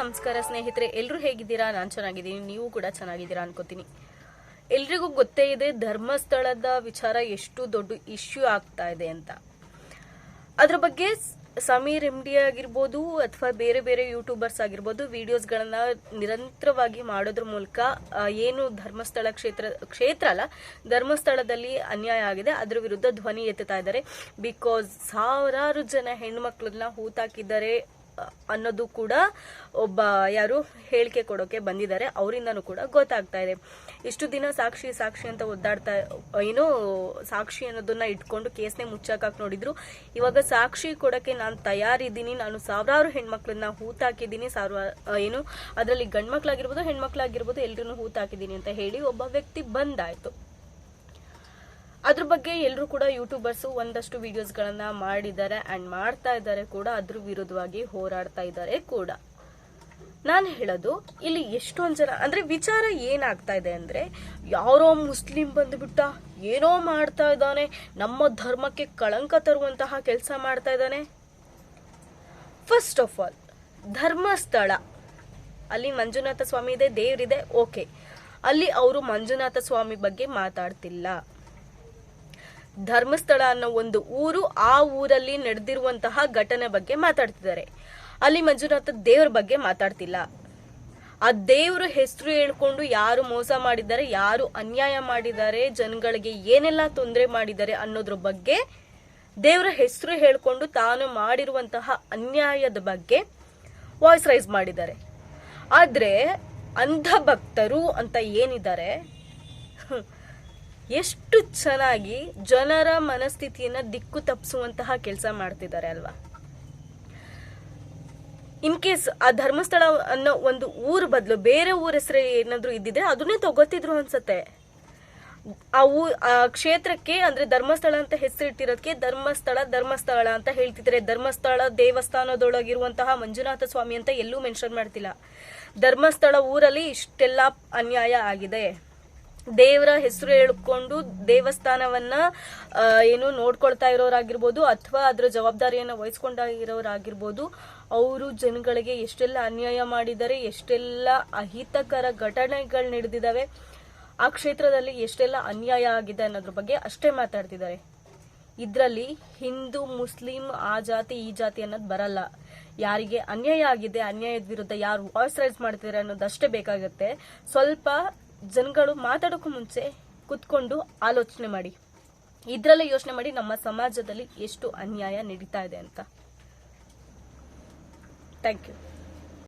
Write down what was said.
ನಮಸ್ಕಾರ ಸ್ನೇಹಿತರೆ ಎಲ್ಲರೂ ಹೇಗಿದ್ದೀರಾ? ನಾನು ಚೆನ್ನಾಗಿದ್ದೀನಿ, ನೀವು ಕೂಡ ಚೆನ್ನಾಗಿದ್ದೀರಾ ಅನ್ಕೋತೀನಿ. ಎಲ್ರಿಗೂ ಗೊತ್ತೇ ಇದೆ, ಧರ್ಮಸ್ಥಳದ ವಿಚಾರ ಎಷ್ಟು ದೊಡ್ಡ ಇಶ್ಯೂ ಆಗ್ತಾ ಇದೆ ಅಂತ. ಅದ್ರ ಬಗ್ಗೆ ಸಮೀರ್ ಎಂ ಡಿ ಆಗಿರ್ಬೋದು, ಅಥವಾ ಬೇರೆ ಬೇರೆ ಯೂಟ್ಯೂಬರ್ಸ್ ಆಗಿರ್ಬೋದು ವಿಡಿಯೋಸ್ಗಳನ್ನ ನಿರಂತರವಾಗಿ ಮಾಡೋದ್ರ ಮೂಲಕ ಏನು ಧರ್ಮಸ್ಥಳ ಕ್ಷೇತ್ರ ಕ್ಷೇತ್ರ ಅಲ್ಲ, ಧರ್ಮಸ್ಥಳದಲ್ಲಿ ಅನ್ಯಾಯ ಆಗಿದೆ, ಅದ್ರ ವಿರುದ್ಧ ಧ್ವನಿ ಎತ್ತುತ್ತಾ ಇದ್ದಾರೆ. ಬಿಕಾಸ್ ಸಾವಿರಾರು ಜನ ಹೆಣ್ಮಕ್ಳನ್ನ ಹೂತಾಕಿದ್ದಾರೆ ಅನ್ನೋದು ಕೂಡ ಒಬ್ಬ ಯಾರು ಹೇಳಿಕೆ ಕೊಡೋಕೆ ಬಂದಿದ್ದಾರೆ. ಅವರಿಂದನು ಕೂಡ ಗೊತ್ತಾಗ್ತಾ ಇದೆ. ಇಷ್ಟು ದಿನ ಸಾಕ್ಷಿ ಸಾಕ್ಷಿ ಅಂತ ಒದ್ದಾಡ್ತಾ, ಏನೋ ಸಾಕ್ಷಿ ಅನ್ನೋದನ್ನ ಇಟ್ಕೊಂಡು ಕೇಸ್ನೇ ಮುಚ್ಚಾಕಾಕ್ ನೋಡಿದ್ರು. ಇವಾಗ ಸಾಕ್ಷಿ ಕೊಡಕ್ಕೆ ನಾನು ತಯಾರಿದ್ದೀನಿ. ನಾನು ಸಾವಿರಾರು ಹೆಣ್ಮಕ್ಳನ್ನ ಹೂತಾಕಿದ್ದೀನಿ. ಸಾವಿರ ಏನು, ಅದರಲ್ಲಿ ಗಂಡ್ಮಕ್ಳಾಗಿರ್ಬೋದು, ಹೆಣ್ಮಕ್ಳಾಗಿರ್ಬೋದು ಎಲ್ರೂ ಹೂತಾಕಿದ್ದೀನಿ ಅಂತ ಹೇಳಿ ಒಬ್ಬ ವ್ಯಕ್ತಿ ಬಂದಾಯ್ತು. ಅದ್ರ ಬಗ್ಗೆ ಎಲ್ಲರೂ ಕೂಡ ಯೂಟ್ಯೂಬರ್ಸ್ ಒಂದಷ್ಟು ವಿಡಿಯೋಸ್ಗಳನ್ನು ಮಾಡಿದ್ದಾರೆ ಅಂಡ್ ಮಾಡ್ತಾ ಇದ್ದಾರೆ ಕೂಡ, ಅದ್ರ ವಿರುದ್ಧವಾಗಿ ಹೋರಾಡ್ತಾ ಇದ್ದಾರೆ ಕೂಡ. ನಾನು ಹೇಳೋದು, ಇಲ್ಲಿ ಎಷ್ಟೊಂದು ಜನ, ಅಂದ್ರೆ ವಿಚಾರ ಏನಾಗ್ತಾ ಇದೆ ಅಂದ್ರೆ, ಯಾರೋ ಮುಸ್ಲಿಂ ಬಂದ್ಬಿಟ್ಟ, ಏನೋ ಮಾಡ್ತಾ ಇದ್ದಾನೆ, ನಮ್ಮ ಧರ್ಮಕ್ಕೆ ಕಳಂಕ ತರುವಂತಹ ಕೆಲಸ ಮಾಡ್ತಾ ಇದ್ದಾನೆ. First of all Dharmasthala. ಅಲ್ಲಿ ಮಂಜುನಾಥ ಸ್ವಾಮಿ ಇದೆ, ದೇವರಿದೆ ಓಕೆ ಅಲ್ಲಿ ಅವರು ಮಂಜುನಾಥ ಸ್ವಾಮಿ ಬಗ್ಗೆ ಮಾತಾಡ್ತಿಲ್ಲ. ಧರ್ಮಸ್ಥಳ ಅನ್ನೋ ಒಂದು ಊರು ಆ ಊರಲ್ಲಿ ನಡೆದಿರುವಂತಹ ಘಟನೆ ಬಗ್ಗೆ ಮಾತಾಡ್ತಿದ್ದಾರೆ. ಅಲ್ಲಿ ಮಂಜುನಾಥ ದೇವ್ರ ಬಗ್ಗೆ ಮಾತಾಡ್ತಿಲ್ಲ. ಆ ದೇವ್ರ ಹೆಸರು ಹೇಳ್ಕೊಂಡು ಯಾರು ಮೋಸ ಮಾಡಿದ್ದಾರೆ, ಯಾರು ಅನ್ಯಾಯ ಮಾಡಿದ್ದಾರೆ, ಜನಗಳಿಗೆ ಏನೆಲ್ಲ ತೊಂದರೆ ಮಾಡಿದ್ದಾರೆ ಅನ್ನೋದ್ರ ಬಗ್ಗೆ ದೇವರ ಹೆಸರು ಹೇಳ್ಕೊಂಡು ತಾನು ಮಾಡಿರುವಂತಹ ಅನ್ಯಾಯದ ಬಗ್ಗೆ ವಾಯ್ಸ್ ರೈಸ್ ಮಾಡಿದ್ದಾರೆ. ಆದ್ರೆ ಅಂಧ ಭಕ್ತರು ಅಂತ ಏನಿದ್ದಾರೆ? ಎಷ್ಟು ಚೆನ್ನಾಗಿ ಜನರ ಮನಸ್ಥಿತಿಯನ್ನ ದಿಕ್ಕು ತಪ್ಪಿಸುವಂತಹ ಕೆಲಸ ಮಾಡ್ತಿದ್ದಾರೆ ಅಲ್ವಾ? ಇನ್ ಕೇಸ್ ಆ ಧರ್ಮಸ್ಥಳ ಅನ್ನೋ ಒಂದು ಊರು ಬದಲು ಬೇರೆ ಊರ ಹೆಸರು ಏನಾದ್ರು ಇದ್ದಿದ್ರೆ ಅದನ್ನೇ ತಗೋತಿದ್ರು ಅನ್ಸತ್ತೆ. ಆ ಊ, ಆ ಕ್ಷೇತ್ರಕ್ಕೆ ಅಂದ್ರೆ ಧರ್ಮಸ್ಥಳ ಅಂತ ಹೆಸರಿಟ್ಟಿರೋದಕ್ಕೆ ಧರ್ಮಸ್ಥಳ ಧರ್ಮಸ್ಥಳ ಅಂತ ಹೇಳ್ತಿದ್ದಾರೆ ಧರ್ಮಸ್ಥಳ ದೇವಸ್ಥಾನದೊಳಗಿರುವಂತಹ ಮಂಜುನಾಥ ಸ್ವಾಮಿ ಅಂತ ಎಲ್ಲೂ ಮೆನ್ಷನ್ ಮಾಡ್ತಿಲ್ಲ. ಧರ್ಮಸ್ಥಳ ಊರಲ್ಲಿ ಇಷ್ಟೆಲ್ಲ ಅನ್ಯಾಯ ಆಗಿದೆ. ದೇವರ ಹೆಸರು ಹೇಳ್ಕೊಂಡು ದೇವಸ್ಥಾನವನ್ನ ಏನು ನೋಡ್ಕೊಳ್ತಾ ಇರೋರಾಗಿರ್ಬೋದು ಅಥವಾ ಅದರ ಜವಾಬ್ದಾರಿಯನ್ನ ವಹಿಸ್ಕೊಂಡಾಗಿರೋರಾಗಿರ್ಬೋದು ಅವರು ಜನಗಳಿಗೆ ಎಷ್ಟೆಲ್ಲ ಅನ್ಯಾಯ ಮಾಡಿದ್ದಾರೆ, ಎಷ್ಟೆಲ್ಲ ಅಹಿತಕರ ಘಟನೆಗಳು ನಡೆದಿದ್ದಾವೆ, ಆ ಕ್ಷೇತ್ರದಲ್ಲಿ ಎಷ್ಟೆಲ್ಲ ಅನ್ಯಾಯ ಆಗಿದೆ ಅನ್ನೋದ್ರ ಬಗ್ಗೆ ಅಷ್ಟೇ ಮಾತಾಡ್ತಿದ್ದಾರೆ. ಇದರಲ್ಲಿ ಹಿಂದೂ, ಮುಸ್ಲಿಂ, ಆ ಜಾತಿ, ಈ ಜಾತಿ ಅನ್ನೋದು ಬರಲ್ಲ. ಯಾರಿಗೆ ಅನ್ಯಾಯ ಆಗಿದೆ, ಅನ್ಯಾಯದ ವಿರುದ್ಧ ಯಾರು ವಾಯ್ಸ್ ರೈಸ್ ಮಾಡ್ತಿದ್ದಾರೆ ಅನ್ನೋದಷ್ಟೇ ಬೇಕಾಗುತ್ತೆ. ಸ್ವಲ್ಪ ಜನಗಳು ಮಾತಾಡೋಕ್ಕೂ ಮುಂಚೆ ಕುತ್ಕೊಂಡು ಆಲೋಚನೆ ಮಾಡಿ. ಇದರಲ್ಲೇ ಯೋಚನೆ ಮಾಡಿ ನಮ್ಮ ಸಮಾಜದಲ್ಲಿ ಎಷ್ಟು ಅನ್ಯಾಯ ನಡೀತಾ ಇದೆ ಅಂತ. Thank you